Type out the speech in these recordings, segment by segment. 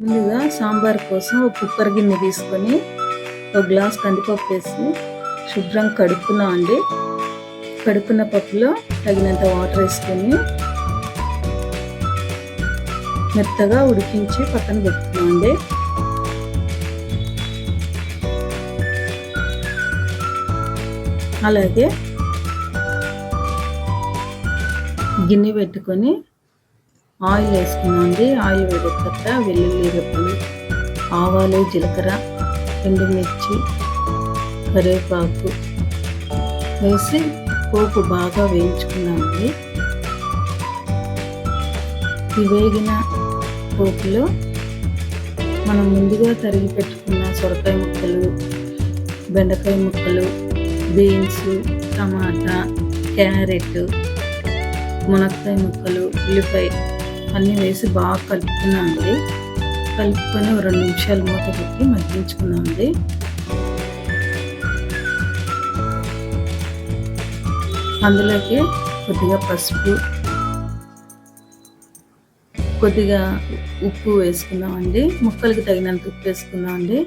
ముందుగా సాంబార్ కోసం ఒక కుక్కర్ గిన్నె తీసుకొని ఒక గ్లాస్ కందిపప్పు వేసి శుభ్రం కడుక్కున్నాం అండి. కడుక్కున్న పప్పులో తగినంత వాటర్ వేసుకొని మెత్తగా ఉడికించి పక్కన పెట్టుకున్నాం అండి. అలాగే గిన్నె పెట్టుకొని ఆయిల్ వేసుకున్నాం అండి ఆయిల్ వేడెక్కక వెల్లుల్లి రెప్పలు ఆవాలు జీలకర్ర ఎండుమిర్చి కరివేపాకు వేసి పోపు బాగా వేయించుకున్నామండి. ఈ వేగిన పోపులో మనం ముందుగా తరిగి పెట్టుకున్న సొరకాయ ముక్కలు బెండకాయ ముక్కలు బీన్స్ టమాటా క్యారెట్ మునక్కాయ ముక్కలు ఉల్లిపాయ అన్నీ వేసి బాగా కలుపుకున్నామండి కలుపుకొని ఒక రెండు నిమిషాలు మూత పెట్టి మగ్గించుకున్నామండి అందులోకి కొద్దిగా పసుపు కొద్దిగా ఉప్పు వేసుకున్నామండి ముక్కలకి తగినంత ఉప్పు వేసుకున్నామండి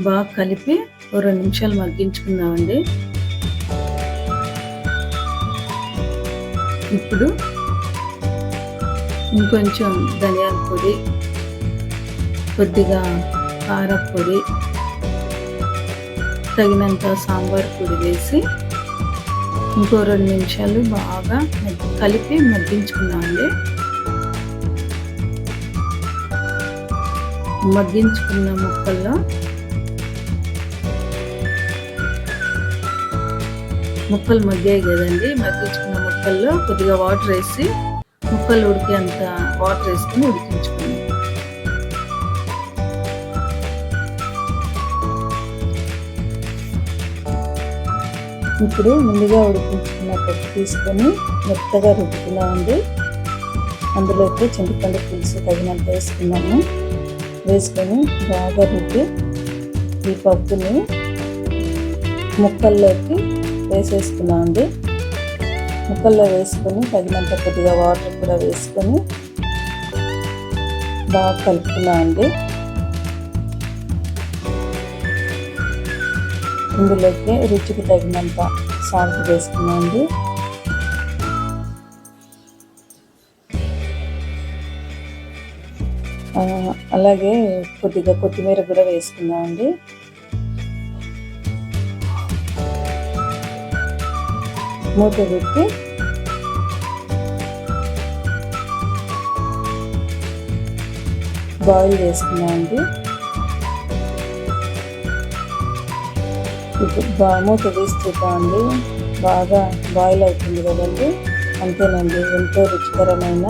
బాగా కలిపి రెండు నిమిషాలు మగ్గించుకున్నామండి ఇప్పుడు ఇంకొంచెం ధనియాల పొడి కొద్దిగా కారపొడి తగినంత సాంబార్ పొడి వేసి ఇంకో రెండు నిమిషాలు బాగా కలిపి మగ్గించుకున్నామండి. మగ్గించుకున్న ముక్కల్లో ముక్కలు మగ్గాయి కదండి. మగ్గించుకున్న ముక్కల్లో కొద్దిగా వాటర్ వేసి ముక్కలు ఉడికేంత వాటర్ వేసుకొని ఉడికించుకోండి. ఇప్పుడు ముందుగా ఉడికించుకున్న పప్పు తీసుకొని మెత్తగా రుబ్బుకున్నామండి అందులోకి చింతపండు పులుసు తగినంత వేసుకున్నాము. వేసుకొని బాగా రుబ్బి ఈ పప్పుని ముక్కల్లోకి వేసేసుకున్నామండి ముక్కల్లో వేసుకొని తగినంత కొద్దిగా వాటర్ కూడా వేసుకొని బాగా కలుపుకున్నామండి ఇందులోకి రుచికి తగినంత సాల్ట్ వేసుకున్నాండి అలాగే కొద్దిగా కొత్తిమీర కూడా వేసుకున్నామండి మూత పెట్టి బాయిల్ చేసుకున్నామండి ఇప్పుడు బా మూత వేసి చూద్దామండి. బాగా బాయిల్ అవుతుంది కదండి. అంతేనండి ఎంతో రుచికరమైన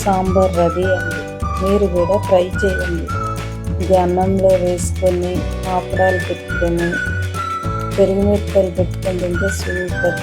సాంబార్ రెడీ అండి. మీరు కూడా ట్రై చేయండి. ఇది అన్నంలో వేసుకొని ఆపడాలు పెట్టుకొని పెరుగు మిరపకాయలు పెట్టుకొని తింటే సూపర్